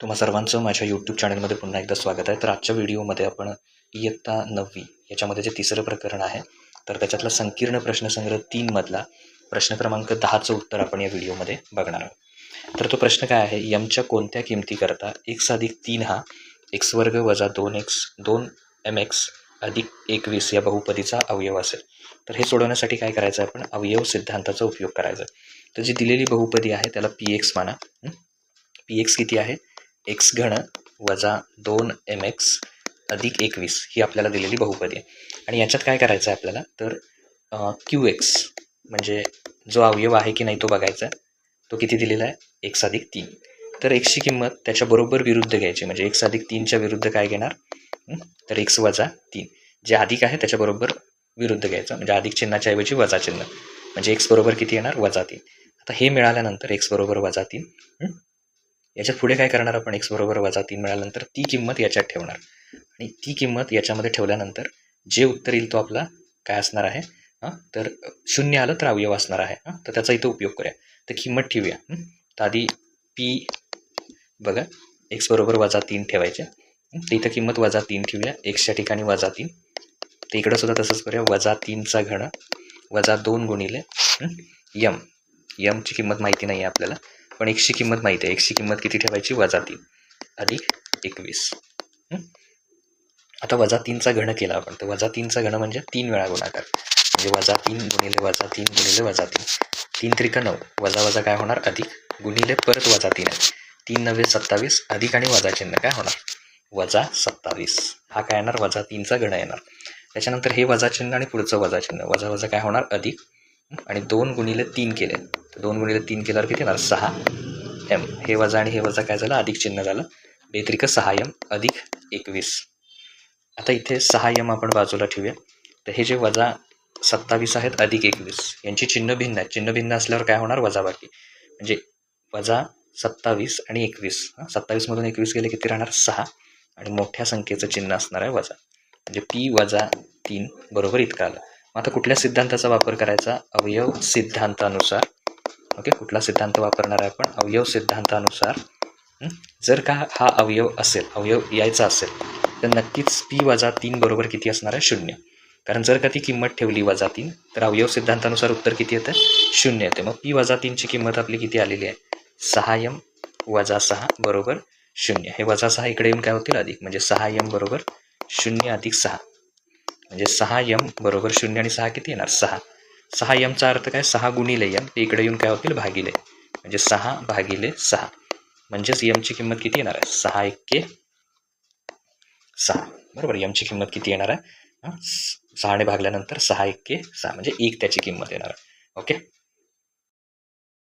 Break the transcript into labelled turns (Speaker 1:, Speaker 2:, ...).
Speaker 1: तुम्हा सर्वांचं माझ्या यूट्यूब चॅनलमध्ये पुन्हा एकदा स्वागत आहे. तर आजच्या व्हिडिओमध्ये आपण इयत्ता नववी याच्यामध्ये जे तिसरं प्रकरण आहे तर त्याच्यातला संकीर्ण प्रश्नसंग्रह तीनमधला प्रश्न क्रमांक दहाचं उत्तर आपण या व्हिडिओमध्ये बघणार आहोत. तर तो प्रश्न काय आहे? यमच्या कोणत्या किमतीकरता एक्स अधिक तीन हा एक्स वर्ग वजा दोन एक्स दोन एम एक्स अधिक एकवीस या बहुपदीचा अवयव असेल. तर हे सोडवण्यासाठी काय करायचं आहे आपण? अवयव सिद्धांताचा उपयोग करायचा तर जी दिलेली बहुपदी आहे त्याला पी एक्स माना. पी एक्स किती आहे? एक्स घन वजा दोन एम एक्स अधिक एकवीस ही आपल्याला दिलेली बहुपदी आहे. आणि याच्यात काय करायचं आहे आपल्याला? तर क्यू एक्स म्हणजे जो अवयव आहे की नाही तो बघायचा. तो किती दिलेला आहे? एक्स अधिक तीन. तर एक्सची किंमत त्याच्याबरोबर विरुद्ध घ्यायची. म्हणजे एक्स अधिक तीनच्या विरुद्ध काय घेणार? तर एक्स वजा तीन. जे अधिक आहे त्याच्याबरोबर विरुद्ध घ्यायचं. म्हणजे अधिक चिन्हाच्या ऐवजी वजा चिन्ह. म्हणजे एक्स बरोबर किती येणार? वजा तीन. आता हे मिळाल्यानंतर एक्स बरोबर वजा तीन. याच्यात पुढे काय करणार आपण? एक्स बरोबर वजा तीन मिळाल्यानंतर ती किंमत याच्यात ठेवणार. आणि ती किंमत याच्यामध्ये ठेवल्यानंतर जे उत्तर येईल तो आपला काय असणार आहे? हां? तर शून्य आलं तर अवयव असणार आहे. हां? तर त्याचा इथं उपयोग करूया. तर किंमत ठेवूया. तर आधी पी बघा एक्स बरोबर वजा तीन ठेवायचे. तर इथं किंमत वजा तीन ठेवूया. एक्सच्या ठिकाणी वजा तीन. तर इकडं सुद्धा तसंच करूया. वजा तीनचा घन. वजा दोन गुणिले यम यमची किंमत माहिती नाही आहे आपल्याला. पण एकशे किंमत माहिती आहे. एकशे किंमत किती ठेवायची? वजा तीन. अधिक एकवीस. आता वजा तीनचा घण केला आपण. तर वजा तीनचा घण म्हणजे तीन वेळा गुणाकार. म्हणजे वजा तीन गुणिले वजा तीन गुणिले वजा तीन. तीन त्रिक नऊ. वजा वजा काय होणार? अधिक गुणिले परत वजा तीन आहे. तीन नव्हे सत्तावीस. अधिक आणि वजा चिन्ह काय होणार? वजा सत्तावीस. हा काय येणार? वजा तीनचा घण येणार. त्याच्यानंतर हे वजा चिन्ह आणि पुढचं वजा चिन्ह. वजा वजा काय होणार? अधिक. आणि दोन गुणिले तीन केले. तर दोन गुणिले तीन केल्यावर किती येणार? सहा. एम. हे वजा आणि हे वजा काय झालं? अधिक चिन्ह झालं. बेत्रिक सहा एम अधिक एकवीस. आता इथे सहा एम आपण बाजूला ठेवूया. तर हे जे वजा सत्तावीस आहेत अधिक एकवीस. यांची चिन्ह भिन्न आहेत. चिन्ह भिन्न असल्यावर काय होणार? वजा बाकी. म्हणजे वजा सत्तावीस आणि एकवीस. सत्तावीसमधून एकवीस गेले किती राहणार? सहा. आणि मोठ्या संख्येचं चिन्ह असणार आहे वजा. म्हणजे पी वजा तीन बरोबर इतकं आलं. मग आता कुठल्या सिद्धांताचा वापर करायचा? अवयव सिद्धांतानुसार. ओके कुठला सिद्धांत वापरणार आहे आपण? अवयव सिद्धांतानुसार. जर का हा अवयव असेल अवयव यायचा असेल तर नक्कीच पी वजा तीन बरोबर किती असणार आहे? शून्य. कारण जर का ती किंमत ठेवली वजा तीन तर अवयव सिद्धांतानुसार उत्तर किती येतं? शून्य येते. मग पी वजा तीनची किंमत आपली किती आलेली आहे? सहा यम वजा सहा बरोबर शून्य. हे वजा सहा इकडे येऊन काय होतील अधिक? म्हणजे सहा यम बरोबर शून्य अधिक सहा. म्हणजे सहा यम बरोबर शून्य आणि सहा किती येणार? सहा. सहा यमचा अर्थ काय? सहा गुणिले यम. ते इकडे येऊन काय होतील? भागिले. म्हणजे सहा भागिले सहा. म्हणजेच यमची किंमत किती येणार आहे? सहा एक्के सहा. बरोबर? यमची किंमत किती येणार आहे? सहाने भागल्यानंतर सहा एक्के सहा. म्हणजे एक त्याची किंमत येणार आहे. ओके?